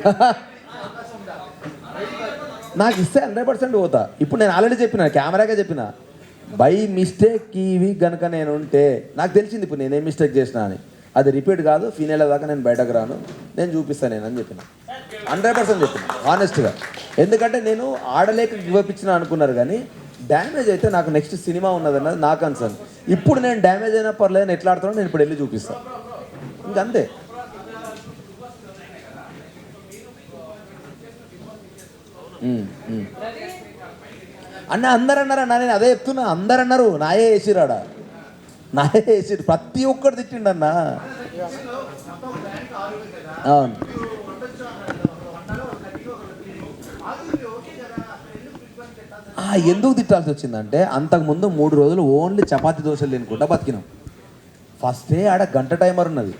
నాకు ఇస్తే hundred percent పోతా. ఇప్పుడు నేను ఆల్రెడీ చెప్పిన కెమెరాగా చెప్పిన. బై మిస్టేక్ ఇవి గనుక నేను ఉంటే నాకు తెలిసింది ఇప్పుడు నేనేం మిస్టేక్ చేసినా అని. అది రిపీట్ కాదు ఫీనేల దాకా నేను బయటకు రాను. నేను చూపిస్తాను నేను అని చెప్పిన. హండ్రెడ్ పర్సెంట్ చెప్పిన ఆనెస్ట్గా ఎందుకంటే నేను ఆడలేక గివ్ ఇచ్చిన అనుకున్నారు కానీ డ్యామేజ్ అయితే నాకు నెక్స్ట్ సినిమా ఉన్నదన్నది నా కన్సర్న్ ఇప్పుడు నేను డ్యామేజ్ అయినా పర్లేదు నేను ఎట్లా ఆడుతున్నాను నేను ఇప్పుడు వెళ్ళి చూపిస్తాను ఇంకంతే. అన్న అందరు అన్నారు అన్న నేను అదే చెప్తున్నా. అందరు అన్నారు నాయే వేసిరాడా నాయే వేసిరు ప్రతి ఒక్కరు తిట్టిండు అన్న అవును ఎందుకు తిట్టాల్సి వచ్చిందంటే అంతకుముందు మూడు రోజులు ఓన్లీ చపాతీ దోశలు తినుకుంటా బతికినాం. ఫస్టే ఆడ గంట టైమర్ ఉన్నది.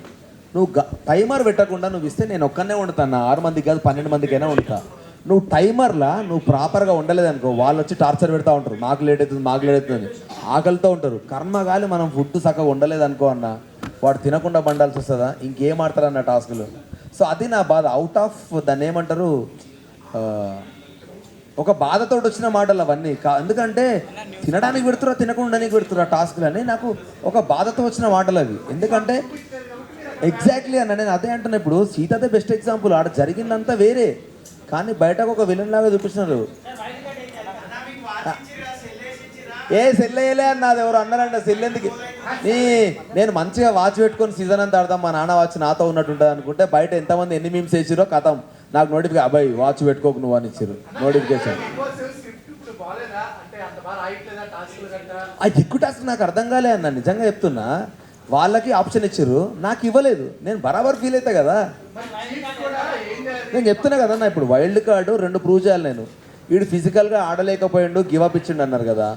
నువ్వు గ టైమర్ పెట్టకుండా నువ్వు ఇస్తే నేను ఒక్కనే వండుతాను ఆరు మందికి కాదు పన్నెండు మందికైనా వండుతా. నువ్వు టైమర్లా నువ్వు ప్రాపర్గా ఉండలేదు అనుకో వాళ్ళు వచ్చి టార్చర్ పెడతా ఉంటారు. మాకు లేట్ అవుతుంది మాకు లేట్ అవుతుంది ఆకలితో ఉంటారు. కర్మగాలి మనం ఫుడ్ చక్కగా ఉండలేదు అనుకో అన్న వాడు తినకుండా బండాల్సి వస్తుందా? ఇంకేం ఆడతారన్న టాస్క్లు సో అది నా బాధ. అవుట్ ఆఫ్ దాన్ని ఏమంటారు? ఒక బాధతో వచ్చిన మాటలు అవన్నీ. కా- ఎందుకంటే తినడానికి పెడుతురా తినకుండా పెడుతురా టాస్క్లు అని నాకు ఒక బాధతో వచ్చిన మాటలు అవి. ఎందుకంటే ఎగ్జాక్ట్లీ అన్న నేను అదే అంటున్నా. ఇప్పుడు సీతదే బెస్ట్ ఎగ్జాంపుల్ ఆడ జరిగిందంతా వేరే. కానీ బయటకు ఒక విలన్ లాగా చూపిస్తున్నారు. ఏ సెల్ వేయలే అన్నది ఎవరు అన్నారంట సెల్ ఎందుకు? నీ నేను మంచిగా వాచ్ పెట్టుకొని సీజన్ అంతా ఆడదాం మా నాన్న వాచ్ నాతో ఉన్నట్టుంటుంది అనుకుంటే బయట ఎంతమంది ఎన్ని మీమ్స్ వేసిరో కథం. నాకు నోటిఫికేషన్ అబ్బాయి వాచ్ పెట్టుకోకు నువ్వు అని ఇచ్చారు నోటిఫికేషన్ ఆ జిక్కు టాస్క్ నాకు అర్థం కాలే అన్న నిజంగా చెప్తున్నా. వాళ్ళకి ఆప్షన్ ఇచ్చారు నాకు ఇవ్వలేదు. నేను బరాబర్ ఫీల్ అవుతా కదా. నేను చెప్తున్నా కదన్నా ఇప్పుడు వైల్డ్ కార్డు రెండు ప్రూవ్ చేయాలి నేను. వీడు ఫిజికల్గా ఆడలేకపోయిండు గివ్ అప్ ఇచ్చిండు అన్నారు కదా.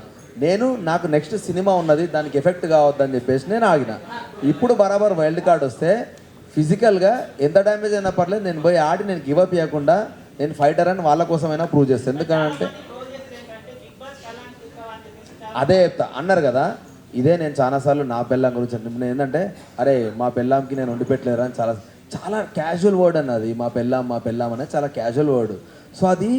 నేను నాకు నెక్స్ట్ సినిమా ఉన్నది దానికి ఎఫెక్ట్ కావద్దని చెప్పేసి నేను ఆగిన. ఇప్పుడు బరాబర్ వైల్డ్ కార్డ్ వస్తే ఫిజికల్గా ఎంత డ్యామేజ్ అయినా పర్లేదు నేను పోయి ఆడి నేను గివ్ అప్ ఇవ్వకుండా నేను ఫైటర్ అని వాళ్ళ కోసమైనా ప్రూవ్ చేస్తాను ఎందుకంటే అదే చెప్తా. అన్నారు కదా ఇదే నేను చాలాసార్లు నా పెళ్ళాం గురించి నేను ఏంటంటే అరే మా పెళ్ళాంకి నేను వండి పెట్టలేరా అని చాలా చాలా క్యాజువల్ వర్డ్ అన్నది. మా పెళ్ళాం మా పెళ్ళాం అనేది చాలా క్యాజువల్ వర్డ్ సో అది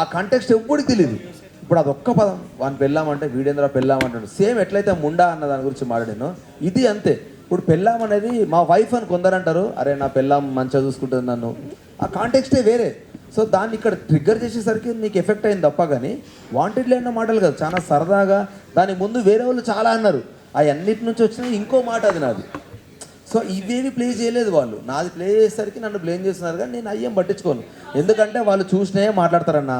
ఆ కంటెక్స్ట్ ఎవ్వడికి తెలియదు ఇప్పుడు అది ఒక్క పదం. వాని పెళ్ళాం అంటే వీడేంద్ర పెళ్ళాం అంటాడు సేమ్ ఎట్లయితే ముండా అన్న దాని గురించి మాట్లాడాను ఇది అంతే. ఇప్పుడు పెళ్ళాం అనేది మా వైఫ్ అని కొందరు అంటారు అరే నా పెళ్ళాం మంచిగా చూసుకుంటుంది నన్ను. ఆ కాంటెక్స్టే వేరే. సో దాన్ని ఇక్కడ ట్రిగ్గర్ చేసేసరికి నీకు ఎఫెక్ట్ అయింది తప్ప కానీ వాంటెడ్లీ అన్న మాటలు కాదు. చాలా సరదాగా దాని ముందు వేరే వాళ్ళు చాలా అన్నారు. అవన్నిటి నుంచి వచ్చిన ఇంకో మాట అది నాది. సో ఇవేవి ప్లే చేయలేదు వాళ్ళు. నాది ప్లే చేసేసరికి నన్ను బ్లేమ్ చేస్తున్నారు కానీ నేను అయ్యేం పట్టించుకోను. ఎందుకంటే వాళ్ళు చూసినే మాట్లాడతారన్న